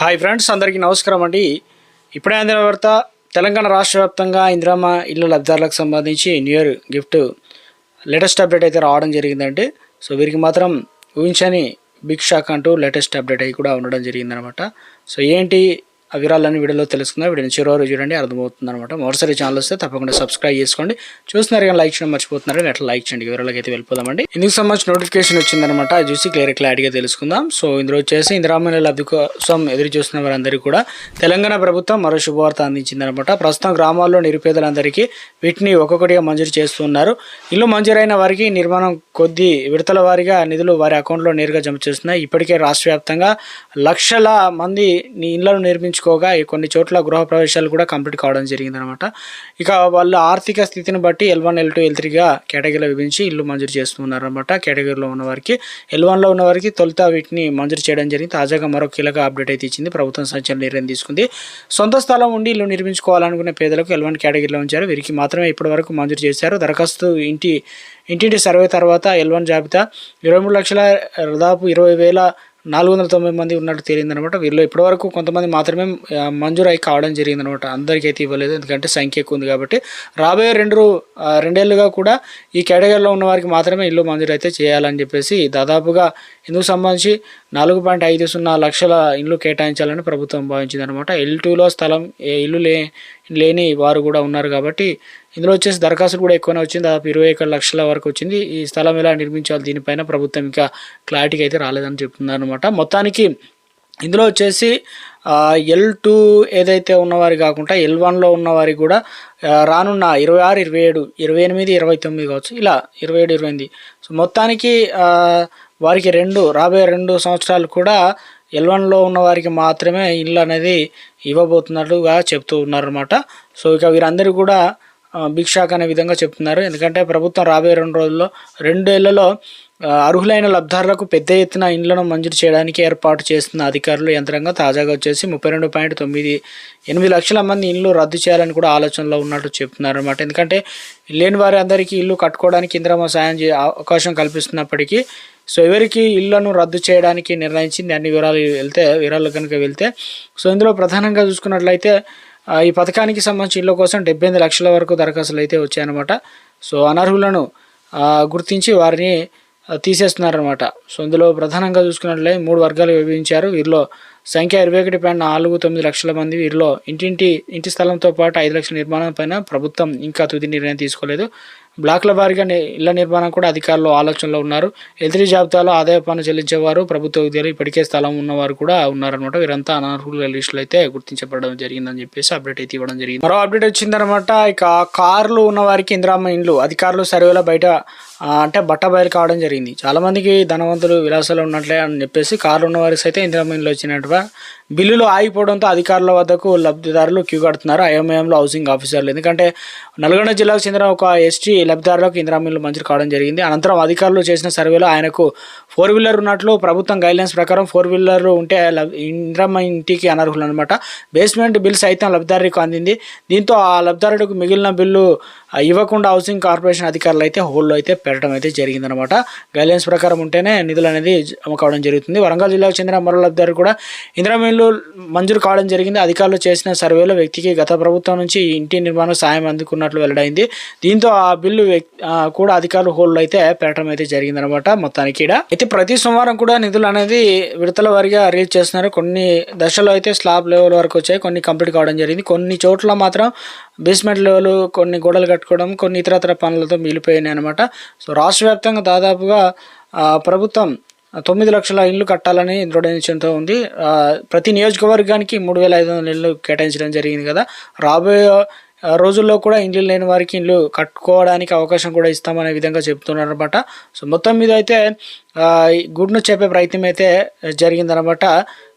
Hi friends అందరికీ నమస్కారం అండి. ఇప్పుడే అందిన వార్త తెలంగాణ రాష్ట్ర వ్యాప్తంగా ఇందిరామ ఇల్లు లబ్ధిదారులకు సంబంధించి new year gift latest update అయితే రావడం జరిగిందండి. సో వీరికి మాత్రం ఊహించని బిగ్ షాక్ అంటూ లేటెస్ట్ అప్డేట్ అయి కూడా ఉండడం జరిగిందనమాట. సో ఏంటి ఆ వివరాలన్నీ వీడియోలో తెలుసుకుందాం. వీడియోని చివరి చూడండి అర్థమవుతుంది అనమాట మరోసారి ఛానల్ వస్తే తప్పకుండా సబ్స్క్రైబ్ చేసుకోండి. చూస్తున్నారు కానీ లైక్ చేయడం మర్చిపోతున్నారు అట్లా లైక్ చేయండి. వివరాలకి అయితే వెళ్ళిపోదామండి. ఇందుకు సంబంధించి నోటిఫికేషన్ వచ్చిందనమాట అది చూసి క్లియర్ క్లారిటీగా తెలుసుకుందాం. సో ఇందులో వచ్చేసి ఇందిరామైన లబ్ధి కోసం ఎదురు చూస్తున్న వారందరికీ కూడా తెలంగాణ ప్రభుత్వం మరో శుభవార్త అందించిందనమాట ప్రస్తుతం గ్రామాల్లో నిరుపేదలందరికీ వీటిని ఒక్కొక్కటిగా మంజూరు చేస్తున్నారు ఇల్లు మంజూరైన వారికి నిర్మాణం కొద్ది విడతల వారీగా నిధులు వారి అకౌంట్లో నేరుగా జమ చేస్తున్నాయి. ఇప్పటికే రాష్ట్ర వ్యాప్తంగా లక్షల మంది నీ ఇళ్ళను నిర్మించు ఈ కొన్ని చోట్ల గృహ ప్రవేశాలు కూడా కంప్లీట్ కావడం జరిగిందనమాట. ఇక వాళ్ళు ఆర్థిక స్థితిని బట్టి L one L two L త్రీగా కేటగిరీలో విభించి ఇల్లు మంజూరు చేస్తున్నారనమాట కేటగిరీలో ఉన్న వారికి. ఎల్ వన్లో ఉన్న వారికి తొలుత వీటిని మంజూరు చేయడం జరిగింది. తాజాగా మరో కీలక అప్డేట్ అయితే ఇచ్చింది. ప్రభుత్వం సంచలన నిర్ణయం తీసుకుంది. సొంత స్థలం ఉండి ఇల్లు నిర్మించుకోవాలనుకునే పేదలకు ఎల్ వన్ కేటగిరీలో ఉంచారు. వీరికి మాత్రమే ఇప్పటి వరకు మంజూరు చేశారు. దరఖాస్తు ఇంటి ఇంటింటి సర్వే తర్వాత ఎల్ వన్ జాబితా ఇరవై మూడు లక్షల దాదాపు ఇరవై వేల నాలుగు వందల తొంభై మంది ఉన్నట్టు తేలిందనమాట. వీళ్ళు ఇప్పటివరకు కొంతమంది మాత్రమే మంజూరు అయి కావడం జరిగిందనమాట. అందరికీ అయితే ఇవ్వలేదు. ఎందుకంటే సంఖ్య ఎక్కువ ఉంది కాబట్టి. రాబోయే రెండు రెండేళ్ళుగా కూడా ఈ కేటగిరీలో ఉన్న వారికి మాత్రమే ఇల్లు మంజూరు అయితే చేయాలని చెప్పేసి దాదాపుగా ఇందుకు సంబంధించి నాలుగు పాయింట్ ఐదు సున్నా లక్షల ఇల్లు కేటాయించాలని ప్రభుత్వం భావించింది అనమాట ఎల్ టూలో స్థలం ఇల్లు లే లేని వారు కూడా ఉన్నారు కాబట్టి ఇందులో వచ్చేసి దరఖాస్తులు కూడా ఎక్కువనే వచ్చింది. దాదాపు ఇరవై ఒక లక్షల వరకు వచ్చింది. ఈ స్థలం ఎలా నిర్మించాలి? దీనిపైన ప్రభుత్వం ఇంకా క్లారిటీకి అయితే రాలేదని చెప్తున్నారు అనమాట మొత్తానికి ఇందులో వచ్చేసి ఎల్ టూ ఏదైతే ఉన్నవారి కాకుండా ఎల్ వన్లో ఉన్నవారికి కూడా రానున్న ఇరవై ఆరు ఇరవై ఏడు ఇరవై ఎనిమిది ఇరవై తొమ్మిది కావచ్చు ఇలా ఇరవై ఏడు ఇరవై ఎనిమిది. సో మొత్తానికి వారికి రెండు రాబోయే రెండు సంవత్సరాలు కూడా ఎల్ వన్లో ఉన్న వారికి మాత్రమే ఇల్లు అనేది ఇవ్వబోతున్నట్లుగా చెప్తూ ఉన్నారన్నమాట. సో ఇక వీరందరూ కూడా బిగ్ షాక్ అనే విధంగా చెప్తున్నారు. ఎందుకంటే ప్రభుత్వం రాబోయే రెండు రోజుల్లో రెండేళ్ళలో అర్హులైన లబ్ధారులకు పెద్ద ఎత్తున ఇండ్లను మంజూరు చేయడానికి ఏర్పాటు చేస్తున్న అధికారులు యంత్రంగా తాజాగా వచ్చేసి ముప్పై రెండు పాయింట్ తొమ్మిది ఎనిమిది లక్షల మంది ఇండ్లు రద్దు చేయాలని కూడా ఆలోచనలో ఉన్నట్టు చెప్తున్నారు అనమాట ఎందుకంటే లేని వారి అందరికీ ఇల్లు కట్టుకోవడానికి ఇంద్రమ సాయం చే అవకాశం కల్పిస్తున్నప్పటికీ సో ఎవరికి ఇళ్ళను రద్దు చేయడానికి నిర్ణయించింది అన్ని వివరాలు వెళ్తే వివరాలు కనుక వెళ్తే సో ఇందులో ప్రధానంగా చూసుకున్నట్లయితే ఈ పథకానికి సంబంధించి ఇళ్ళ కోసం డెబ్బై ఎనిమిది లక్షల వరకు దరఖాస్తులు అయితే వచ్చాయన్నమాట. సో అనర్హులను గుర్తించి వారిని తీసేస్తున్నారనమాట సో ఇందులో ప్రధానంగా చూసుకున్నట్లయితే మూడు వర్గాలు విభజించారు. వీరిలో సంఖ్య ఇరవై ఒకటి పాయింట్ నాలుగు తొమ్మిది లక్షల మంది వీరిలో ఇంటింటి ఇంటి స్థలంతో పాటు ఐదు లక్షల నిర్మాణం పైన ప్రభుత్వం ఇంకా తుది నిర్ణయం తీసుకోలేదు. బ్లాక్ల వారీగా ఇళ్ళ నిర్మాణం కూడా అధికారులు ఆలోచనలో ఉన్నారు. ఎదిరి జాబితాలో ఆదాయ పన్ను చెల్లించేవారు ప్రభుత్వ ఉద్యోగులు ఇప్పటికే స్థలం ఉన్నవారు కూడా ఉన్నారనమాట వీరంతా అనర్హుల లిస్టులు అయితే గుర్తించబడడం జరిగిందని చెప్పేసి అప్డేట్ అయితే ఇవ్వడం జరిగింది. మరో అప్డేట్ వచ్చిందనమాట ఇక కార్లు ఉన్న వారికి ఇందిరామ్మ ఇండ్లు అధికారులు సర్వేలో బయట అంటే బట్ట బయలు కావడం జరిగింది. చాలామందికి ధనవంతులు విలాసాలు ఉన్నట్లే అని చెప్పేసి కార్లు ఉన్న వారికి అయితే ఇందిరామ్మ ఇండ్లు да, బిల్లులు ఆగిపోవడంతో అధికారుల వద్దకు లబ్ధిదారులు క్యూ కడుతున్నారు. అయోమయంలో హౌసింగ్ ఆఫీసర్లు. ఎందుకంటే నల్గొండ జిల్లాకు చెందిన ఒక ఎస్టీ లబ్ధిదారులకు ఇందిరామిల్లు మంజూరు కావడం జరిగింది. అనంతరం అధికారులు చేసిన సర్వేలో ఆయనకు ఫోర్ వీలర్ ఉన్నట్లు ప్రభుత్వం గైడ్లైన్స్ ప్రకారం ఫోర్ వీలర్ ఉంటే ఇంద్రమ్మ ఇందిరమ్మ ఇంటికి అనర్హులు అనమాట బేస్మెంట్ బిల్ సైతం లబ్ధిదారులకు అందింది. దీంతో ఆ లబ్ధిదారుడికి మిగిలిన బిల్లు ఇవ్వకుండా హౌసింగ్ కార్పొరేషన్ అధికారులు అయితే హోల్డ్ అయితే పెట్టడం అయితే జరిగిందనమాట గైడ్లైన్స్ ప్రకారం ఉంటేనే నిధులు అనేది జమ కావడం జరుగుతుంది. వరంగల్ జిల్లాకు చెందిన మరో లబ్ధిదారు కూడా ఇందిరామిల్లు మంజూరు కావడం జరిగింది. అధికారులు చేసిన సర్వేలో వ్యక్తికి గత ప్రభుత్వం నుంచి ఇంటి నిర్మాణం సాయం అందుకున్నట్లు వెల్లడైంది. దీంతో ఆ బిల్లు కూడా అధికారులు హోల్డ్ అయితే పెట్టడం అయితే జరిగిందనమాట మొత్తానికి అయితే ప్రతి సోమవారం కూడా నిధులు అనేది విడతల వారిగా రిలీజ్ చేస్తున్నారు. కొన్ని దశలో అయితే స్లాబ్ లెవెల్ వరకు వచ్చాయి. కొన్ని కంప్లీట్ కావడం జరిగింది. కొన్ని చోట్ల మాత్రం బేస్మెంట్ లెవెల్ కొన్ని గోడలు కట్టుకోవడం కొన్ని ఇతరతర పనులతో మిగిలిపోయినాయి అనమాట సో రాష్ట్ర దాదాపుగా ప్రభుత్వం తొమ్మిది లక్షల ఇల్లు కట్టాలని నిర్ణయించడంతో ఉంది. ప్రతి నియోజకవర్గానికి మూడు వేల ఐదు వందల ఇల్లు కేటాయించడం జరిగింది కదా. రాబోయే రోజుల్లో కూడా ఇండ్లు లేని వారికి ఇల్లు కట్టుకోవడానికి అవకాశం కూడా ఇస్తామనే విధంగా చెప్తున్నారు అనమాట సో మొత్తం మీద అయితే గుడ్ను చెప్పే ప్రయత్నం అయితే జరిగిందనమాట.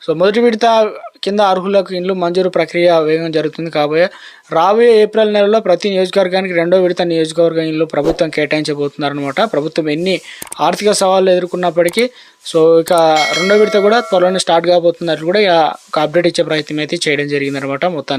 సో మొదటి విడత కింద అర్హులకు ఇండ్లు మంజూరు ప్రక్రియ వేగం జరుగుతుంది కాబోయే. రాబోయే ఏప్రిల్ నెలలో ప్రతి నియోజకవర్గానికి రెండో విడత నియోజకవర్గం ఇండ్లు ప్రభుత్వం కేటాయించబోతున్నారనమాట. ప్రభుత్వం ఎన్ని ఆర్థిక సవాళ్ళు ఎదుర్కొన్నప్పటికీ సో ఇక రెండో విడత కూడా త్వరలోనే స్టార్ట్ కాబోతున్నట్లు కూడా ఇక ఒక అప్డేట్ ఇచ్చే ప్రయత్నం అయితే చేయడం జరిగిందనమాట మొత్తాన్ని